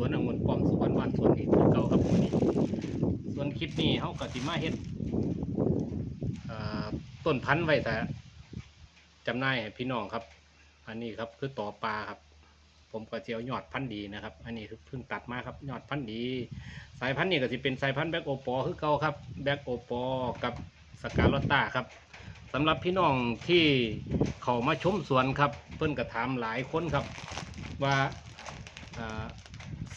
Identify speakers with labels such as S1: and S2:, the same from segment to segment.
S1: วนองุ่นป้อมสวนบ้านสวนอีกคือเก่าครับวันนี้ส่วนคลิปนี้เขาก็สิมาเฮ็ดต้นพันธุ์ไว้แต่จำหน่ายให้พี่น้องครับ อันนี้ครับคือต่อปลาครับ ผมก็จะเอายอดพันธุ์ดีนะครับ อันนี้คือเพิ่งตัดมาครับยอดพันธุ์ดี สายพันธุ์นี่ก็จะเป็นสายพันธุ์แบ็กโอปอคือเก่าครับแบ็กโอปอกับสกาลอตตาครับสำหรับพี่น้องที่เขามาชมสวนครับ เพิ่นก็ถามหลายคนครับว่า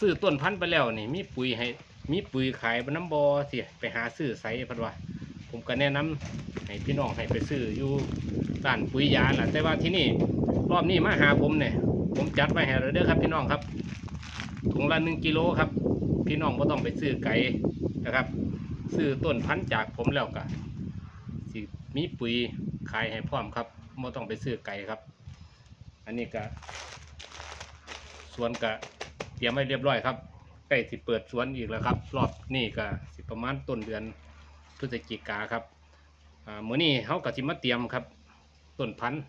S1: ซื้อต้นพันธุ์ไปแล้วนี่ มีปุ๋ยให้ มีปุ๋ยขายบนน้ำบอสิไปหาซื้อไสเพันว่าผมก็แนะนำให้พี่น้องให้ไปซื้ออยู่ร้านปุ๋ยยาแหละแต่ว่าที่นี่รอบนี้มาหาผมเนี่ยผมจัดไว้ให้เราเด้อครับพี่น้องครับถุงละหนึ่งกิโลครับ พี่น้องก็ต้องไปซื้อไก่นะครับซื้อต้นพันธุ์จากผมแล้วก็สิมีปุ๋ยขายให้พร้อมครับไม่ต้องไปซื้อไก่ครับ อันนี้ก็สวนก็ รียมไว้เรียบร้อยครับใกล้สิเปิดสวนอีกแล้วครับ รอบนี้ก็สิประมาณต้นเดือนพฤศจิกาครับอ่ามื้อนี้เขาก็สิมาเตรียมครับต้นพันธุ์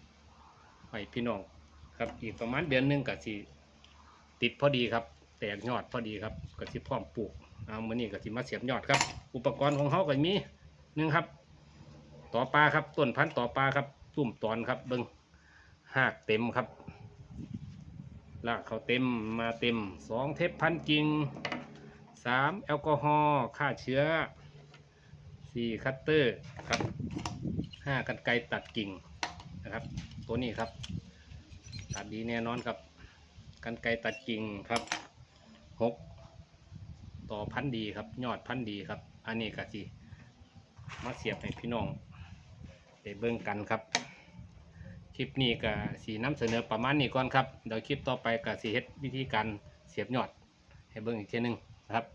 S1: ให้พี่น้องครับ อีกประมาณเดือนหนึงก็สิติดพอดีครับ แตกยอดพอดีครับก็สิพร้อมปลูกเอามื้อนี้ก็สิมาเสียบยอดครับ อุปกรณ์ของเขาก็มีหนึ่งครับต่อปลาครับต้นพันธุ์ต่อปลาครับตุ่มตอนครับเบิ้งหากเต็มครับ ลากเขาเต็มมาเต็มสองเทปพันกิ่งสามแอลกอฮอล์ฆ่าเชื้อสี่คัตเตอร์ครับห้ากันไกรตัดกิ่งนะครับ ตัวนี้ครับ ตัดดีแน่นอนครับ กันไกรตัดกิ่งครับหกต่อพันดีครับ ยอดพันดีครับ อันนี้กะสิมาเสียบให้พี่น้องได้เบิ่งกันครับ คลิปนี้ก็สีน้ำเสนอประมาณนี้ก่อนครับเดี๋ยวคลิปต่อไปก็สีเฮ็ดวิธีการเสียบยอด ให้เบิ่งอีกทีนึงนะครับ